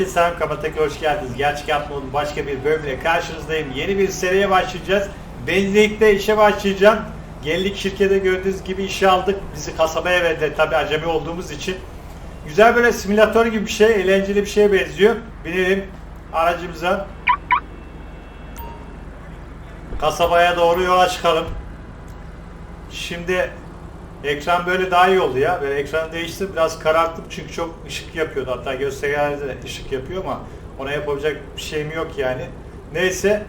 Herkese selam Kapatak'a hoş geldiniz. Gerçek Atmo'nun başka bir bölümle karşınızdayım. Yeni bir seriye başlayacağız. Benzinlikte işe başlayacağım. Geldik şirkete gördüğünüz gibi işe aldık. Bizi kasabaya verdi tabi acemi olduğumuz için. Güzel böyle simülatör gibi bir şey, eğlenceli bir şeye benziyor. Binelim aracımıza. Kasabaya doğru yola çıkalım. Şimdi ekran böyle daha iyi oldu ya. Böyle ekranı değiştir biraz kararttım çünkü çok ışık yapıyordu. Hatta göstergelerde de ışık yapıyor ama ona yapabilecek bir şeyim yok yani. Neyse.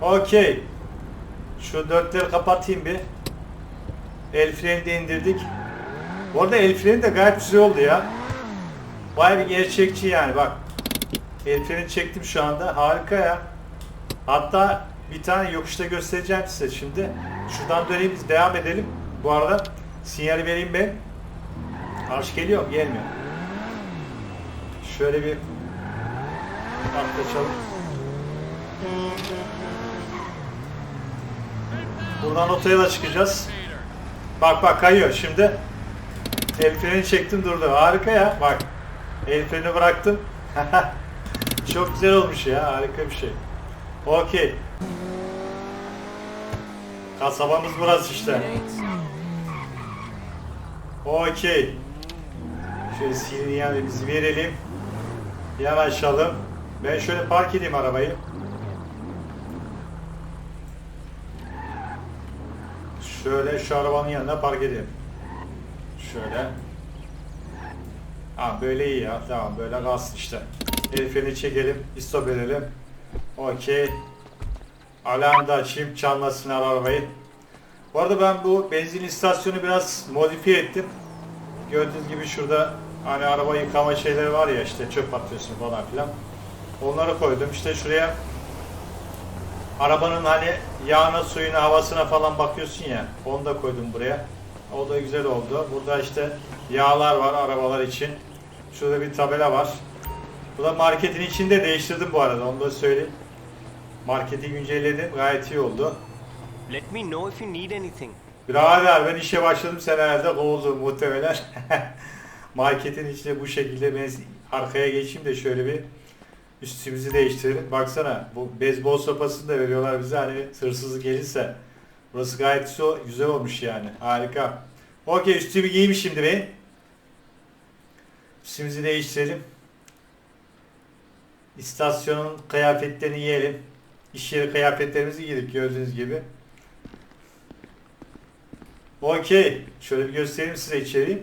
Okey. Şu dörtleri kapatayım bir. El freni de indirdik. Bu arada el freni de gayet güzel oldu ya. Baya bir gerçekçi yani bak. El freni çektim şu anda. Harika ya. Hatta bir tane yokuşta göstereceğim size şimdi. Şuradan döneyim biz devam edelim. Bu arada sinyali vereyim ben. Arş geliyor? Gelmiyor. Şöyle bir yaklaşalım. Buradan otoyola çıkacağız. Bak bak kayıyor şimdi. El freni çektim durdu. Harika ya. Bak. El freni bıraktım. Çok güzel olmuş ya. Harika bir şey. Okey. Kasabamız burası işte. Okey. Şöyle sinyalimizi verelim. Yanaşalım. Ben şöyle park edeyim arabayı. Şöyle şu arabanın yanına park edeyim. Şöyle. Ha böyle iyi ya. Tamam böyle kalsın işte. El çekelim. Stop edelim. Okey. Alarmı da açayım. Çalmasınlar arabayı. Bu arada ben bu benzin istasyonu biraz modifiye ettim. Gördüğünüz gibi şurada hani araba yıkama şeyleri var ya işte çöp atıyorsun falan filan. Onları koydum. İşte şuraya arabanın hani yağına, suyuna, havasına falan bakıyorsun ya. Onu da koydum buraya. O da güzel oldu. Burada işte yağlar var arabalar için. Şurada bir tabela var. Bu da marketin içinde değiştirdim bu arada. Onu da söyleyeyim. Marketi güncelledim. Gayet iyi oldu. Let me know if you need anything. Birader ben işe başladım sen herhalde kovuldum muhtemelen. Marketin içinde bu şekilde ben arkaya geçeyim de şöyle bir üstümüzü değiştirelim. Baksana bu beyzbol sopasını da veriyorlar bize hani hırsızlık gelirse. Burası gayet güzel- güzel olmuş yani. Harika. Okey üstümü giyeyim şimdi ben. Üstümüzü değiştirelim. İstasyonun kıyafetlerini giyelim. İş yeri kıyafetlerimizi giydik gördüğünüz gibi. Okey. Şöyle bir göstereyim size içeriği.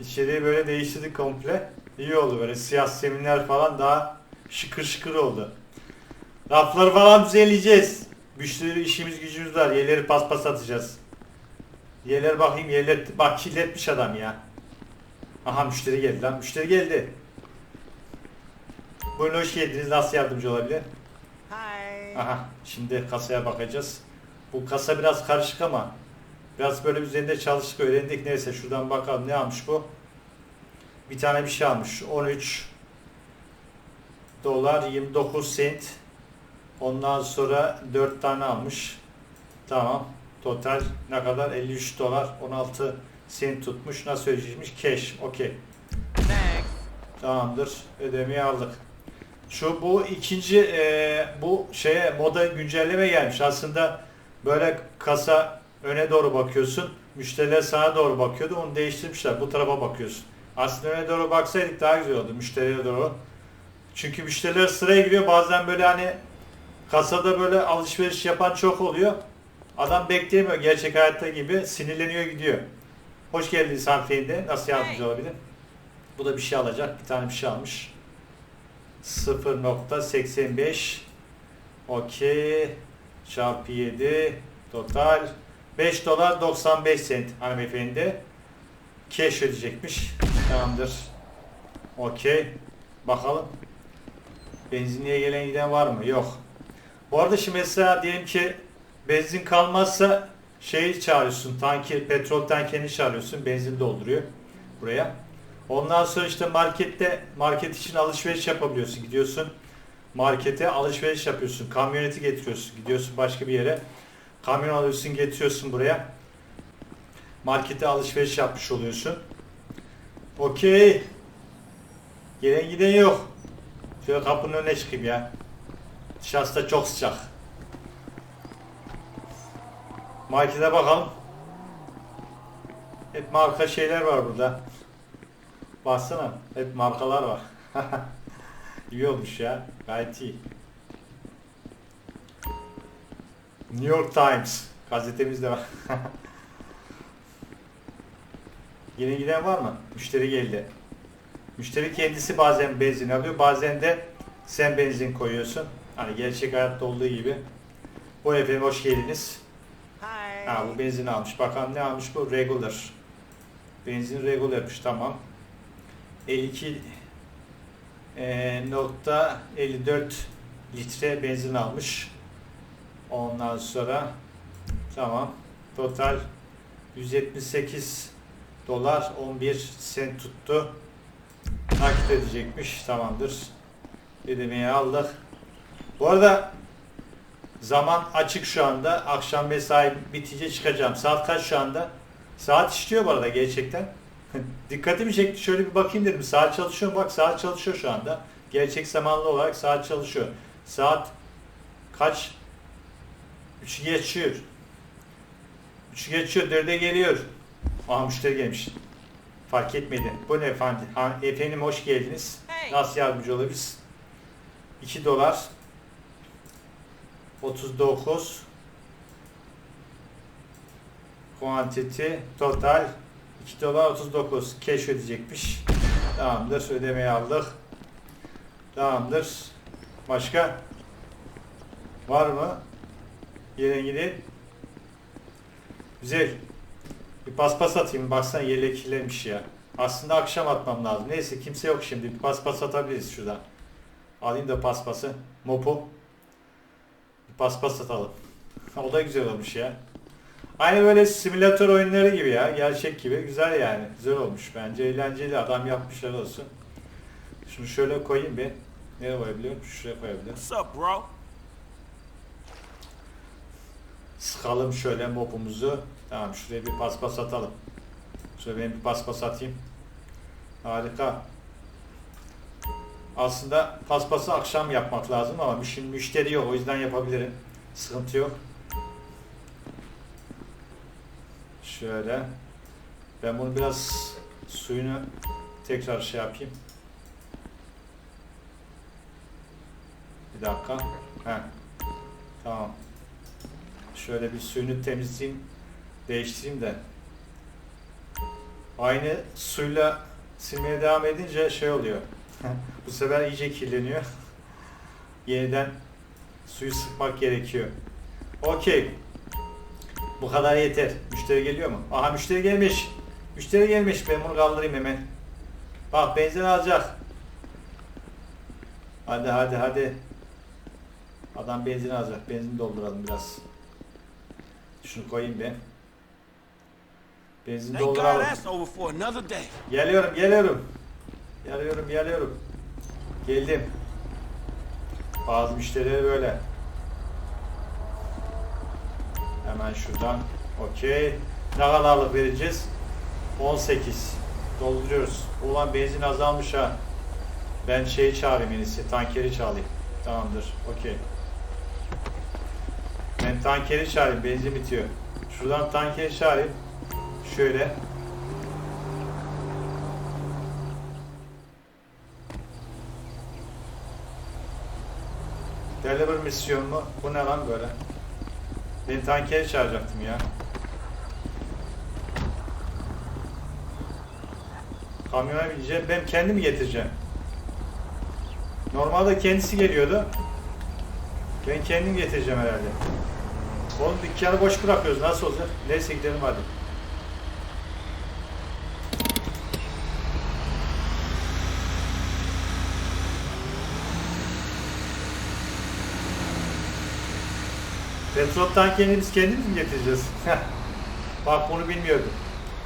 İçeriği böyle değiştirdik komple. İyi oldu böyle siyah zeminler falan daha şıkır şıkır oldu. Rafları falan düzenleyeceğiz. Müşteri işimiz gücümüz var. Yerleri paspas atacağız. Yerler bakayım yerler bak kirletmiş adam ya. Aha müşteri geldi lan. Müşteri geldi. Buyurun hoş geldiniz. Nasıl yardımcı olabilir? Hi. Aha şimdi kasaya bakacağız. Bu kasa biraz karışık ama biraz böyle üzerinde çalıştık öğrendik. Neyse şuradan bakalım ne almış bu. Bir tane bir şey almış. 13 dolar 29 sent. Ondan sonra 4 tane almış. Tamam. Total ne kadar? 53 dolar 16 sent tutmuş. Nasıl ödeyecekmiş? Cash. Okey. Tamamdır. Ödemeyi aldık. Şu bu ikinci e, bu şeye moda güncelleme gelmiş. Aslında böyle kasa öne doğru bakıyorsun. Müşteriler sana doğru bakıyordu. Onu değiştirmişler. Bu tarafa bakıyorsun. Aslında öne doğru baksaydık daha güzel oldu müşteriye doğru. Çünkü müşteriler sıraya giriyor. Bazen böyle hani kasada böyle alışveriş yapan çok oluyor. Adam bekleyemiyor gerçek hayatta gibi. Sinirleniyor gidiyor. Hoş geldiniz hanımefendi. Nasıl yardımcı olabilirim? Bu da bir şey alacak. Bir tane bir şey almış. 0.85 Okey. Çarpı 7. Total 5 dolar 95 sent hanımefendi. Cash ödeyecekmiş. Tamamdır. Okey. Bakalım. Benzinliğe gelen giden var mı? Yok. Bu arada şimdi mesela diyelim ki benzin kalmazsa şeyi çağırıyorsun. Tanki, petrol tankerini çağırıyorsun. Benzin dolduruyor buraya. Ondan sonra işte markette market için alışveriş yapabiliyorsun. Gidiyorsun markete alışveriş yapıyorsun. Kamyoneti getiriyorsun. Gidiyorsun başka bir yere. Kamyon alıyorsun getiriyorsun buraya. Markete alışveriş yapmış oluyorsun. Okey. Gelen giden yok. Şöyle kapının önüne çıkayım ya. Dışarısı da çok sıcak. Markete bakalım. Hep marka şeyler var burada. Baksana. Hep markalar var. iyi olmuş ya. Gayet iyi. New York Times. Gazetemiz de var. Yine giden var mı? Müşteri geldi. Müşteri kendisi bazen benzin alıyor. Bazen de sen benzin koyuyorsun. Hani gerçek hayatta olduğu gibi. Bu efendim hoş geldiniz. Hi. Ha bu benzin almış. Bakalım ne almış bu? Regular. Benzin regularmış tamam. 52 e, nokta 54 litre benzin almış. Ondan sonra tamam. Total 178 dolar 11 sent tuttu. Nakit edecekmiş. Tamamdır. Ödemeyi aldık. Bu arada Zaman açık şu anda. Akşam mesai bitince çıkacağım. Saat kaç şu anda? Saat işliyor bu arada gerçekten. Dikkatimi çekti. Şöyle bir bakayım dedim. Saat çalışıyor mu? Bak saat çalışıyor şu anda. Gerçek zamanlı olarak saat çalışıyor. Saat kaç? 3'ü geçiyor. 3'ü geçiyor. 4'e geliyor. Aa müşteri gelmiş. Fark etmedi. Bu ne efendi? Ha, efendim hoş geldiniz. Hey. Nasıl yardımcı olabiliriz? 2 dolar 39 Quantity total 2 dolar 39 cash ödeyecekmiş. Tamamdır. Ödemeyi aldık. Tamamdır. Başka? Var mı? Gidin. Güzel. Bir paspas atayım. Baksana yelek ya. Aslında akşam atmam lazım. Neyse kimse yok şimdi. Bir paspas atabiliriz şuradan. Alayım da paspası. Mopu. Bir paspas atalım. o da güzel olmuş ya. Aynı böyle simülatör oyunları gibi ya. Gerçek gibi. Güzel yani. Güzel olmuş. Bence eğlenceli. Adam yapmışlar olsun. Şunu şöyle koyayım bir. Nereye koyabiliyorum? Şuraya koyabilirim. What's up, bro? Sıkalım şöyle mopumuzu. Tamam şuraya bir paspas atalım. Şöyle ben bir paspas atayım. Harika. Aslında paspası akşam yapmak lazım ama şimdi müşteri yok o yüzden yapabilirim. Sıkıntı yok. Şöyle. Ben bunu biraz suyunu tekrar şey yapayım. Bir dakika. Heh. Tamam. Şöyle bir suyunu temizleyeyim. Değiştireyim de. Aynı suyla silmeye devam edince şey oluyor. Bu sefer iyice kirleniyor. Yeniden suyu sıkmak gerekiyor. Okey. Bu kadar yeter. Müşteri geliyor mu? Aha müşteri gelmiş. Müşteri gelmiş. Ben bunu kaldırayım hemen. Bak benzin alacak. Hadi hadi hadi. Adam benzin alacak. Benzin dolduralım biraz. Şunu koyayım ben. Benzin dolduralım. Geliyorum, geliyorum. Geliyorum, geliyorum. Geldim. Bazı müşteriler böyle. Hemen şuradan. Okey. Ne kadarlık vereceğiz? 18. Dolduruyoruz. Ulan benzin azalmış ha. Ben şeyi çağırayım en. Tankeri çağırayım. Tamamdır. Okey. Ben tankeri çağırayım. Benzin bitiyor. Şuradan tankeri çağırayım. Şöyle. Deliver misyon mu? Bu ne lan böyle? Ben tankeri çağıracaktım ya. Kamyona bineceğim. Ben kendim getireceğim. Normalde kendisi geliyordu. Ben kendim getireceğim herhalde. Oğlum dükkanı boş bırakıyoruz. Nasıl olacak? Neyse gidelim hadi. Petrol tankerini biz kendimiz mi getireceğiz? Bak bunu bilmiyordum.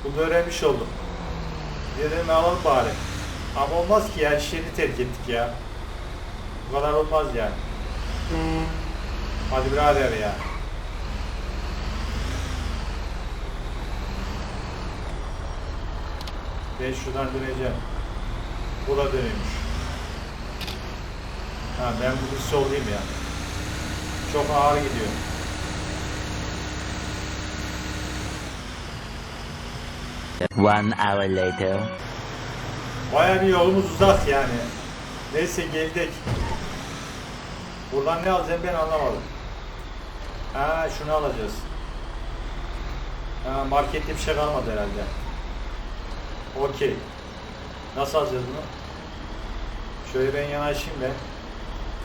Bunu öğrenmiş oldum. Yerine alalım bari. Ama olmaz ki ya işlerini terk ettik ya. Bu kadar olmaz yani. Hadi birader ya. Ben şuradan döneceğim. Bu da dönüyormuş. Ha ben bugün solluyum ya. Çok ağır gidiyor. One hour later. Baya bir yolumuz uzak yani. Neyse geldik. Buradan ne alacağım ben anlamadım. Ha şunu alacağız. Ha, markette bir şey kalmadı herhalde. Okey. Nasıl alacağız bunu? Şöyle ben yanaşayım ben.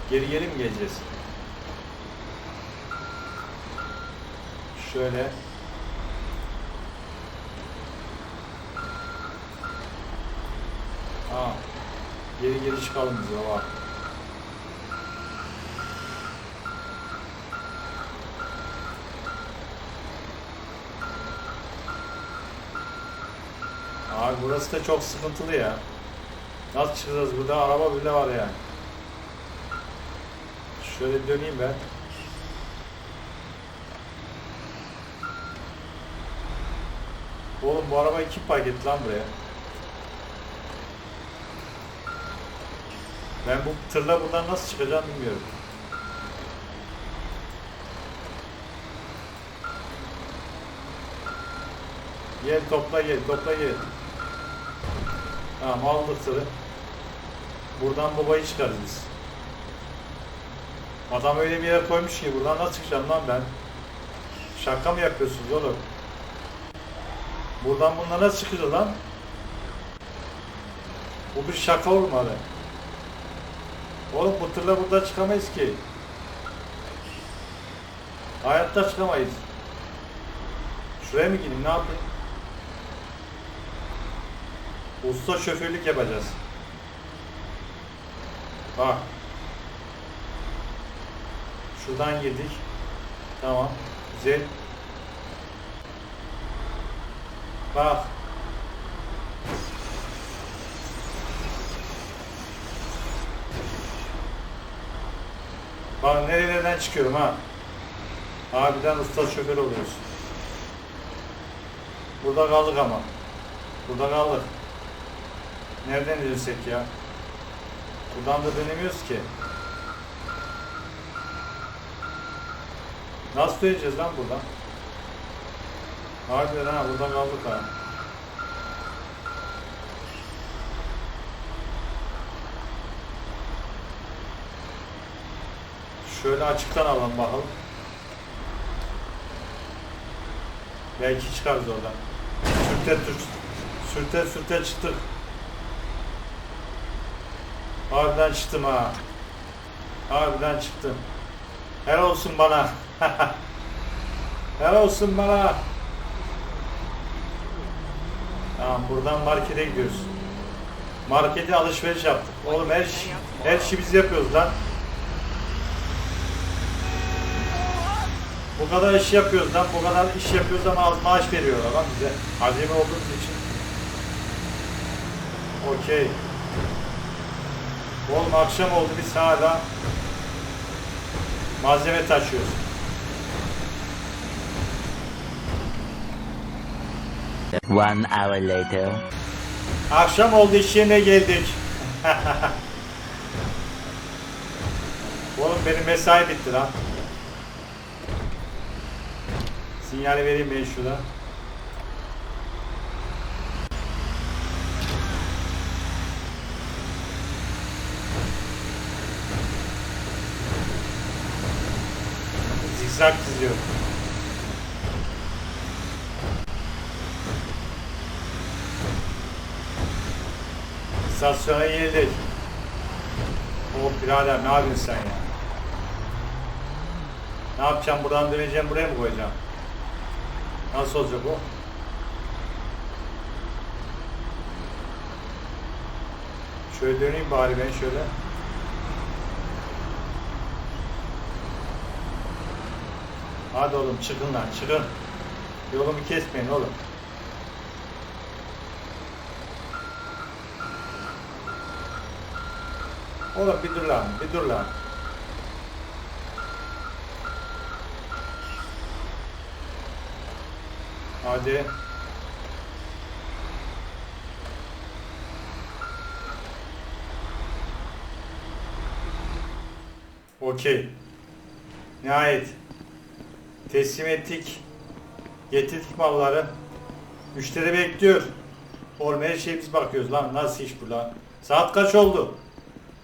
Geri geri mi geleceğiz? Şöyle. Ha. Geri geri çıkalım biz baba. Abi burası da çok sıkıntılı ya. Nasıl çıkacağız burada? Araba bile var yani. Şöyle döneyim ben. Oğlum bu arabayı kim park etti lan buraya? Ben bu tırla buradan nasıl çıkacağım bilmiyorum. Gel topla gel topla gel. Tamam aldık tırı. Buradan babayı çıkarız. Adam öyle bir yere koymuş ki buradan nasıl çıkacağım lan ben? Şaka mı yapıyorsunuz oğlum? Buradan bunlar nasıl çıkacağız lan? Bu bir şaka olmalı. Oğlum bu tırla burada çıkamayız ki. Hayatta çıkamayız. Şuraya mı gideyim ne yapayım? Usta şoförlük yapacağız. Bak. Şuradan girdik. Tamam. Güzel. Bak. Bak nerelerden çıkıyorum ha. Harbiden usta şoför oluyoruz. Burada kaldık ama. Burada kaldık. Nereden dönsek ya? Buradan da dönemiyoruz ki. Nasıl döneceğiz lan buradan? Harbiden ha burada kaldık ha. Şöyle açıktan alalım bakalım. Belki çıkarız oradan. Sürte sürte sürte çıktık. Harbiden çıktım ha. Harbiden çıktım. Helal olsun bana. Helal olsun bana. Tamam buradan markete gidiyoruz. Markete alışveriş yaptık. Oğlum her, her şeyi biz yapıyoruz lan. Bu kadar iş yapıyoruz lan, bu kadar iş yapıyoruz ama az maaş veriyorlar lan bize. Acemi olduğumuz için. Okey. Oğlum akşam oldu biz hala malzeme taşıyoruz. One hour later. Akşam oldu iş yerine geldik. Oğlum benim mesai bitti lan. Sinyali vereyim ben şurada. Zikzak çiziyorum. İstasyona geldik. O birader ne yapıyorsun sen ya? Ne yapacağım buradan döneceğim buraya mı koyacağım? Nasıl olacak o? Şöyle döneyim bari ben şöyle. Hadi oğlum çıkın lan çıkın. Yolumu kesmeyin oğlum. Oğlum bir dur lan bir dur lan. Hadi. Okey. Nihayet. Teslim ettik. Getirdik malları. Müşteri bekliyor. Oğlum her şey biz bakıyoruz lan. Nasıl iş bu lan? Saat kaç oldu?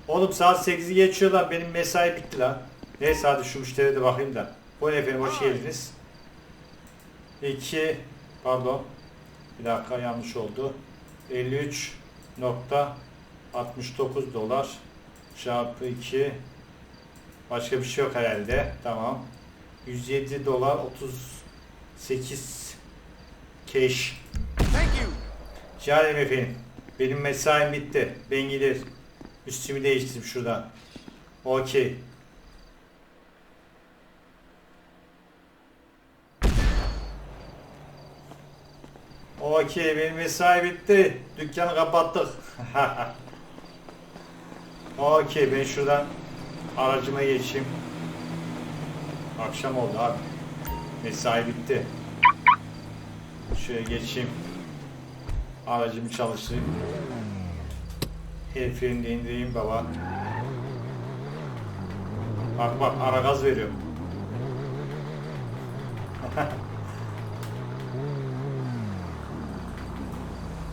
Oğlum saat 8'i geçiyor lan. Benim mesai bitti lan. Neyse hadi şu müşteriye de bakayım da. Buyurun efendim hoş geldiniz. 2 pardon. Bir dakika yanlış oldu. 53.69 dolar çarpı 2 Başka bir şey yok herhalde. Tamam. 107 dolar 38 cash. Thank you. Canım efendim. Benim mesaim bitti. Ben gider. Üstümü değiştireyim şuradan. Okey. Okey benim mesai bitti. Dükkanı kapattık. Okey ben şuradan aracıma geçeyim. Akşam oldu abi. Mesai bitti. Şöyle geçeyim. Aracımı çalıştırayım. El de indireyim baba. Bak bak ara gaz veriyor.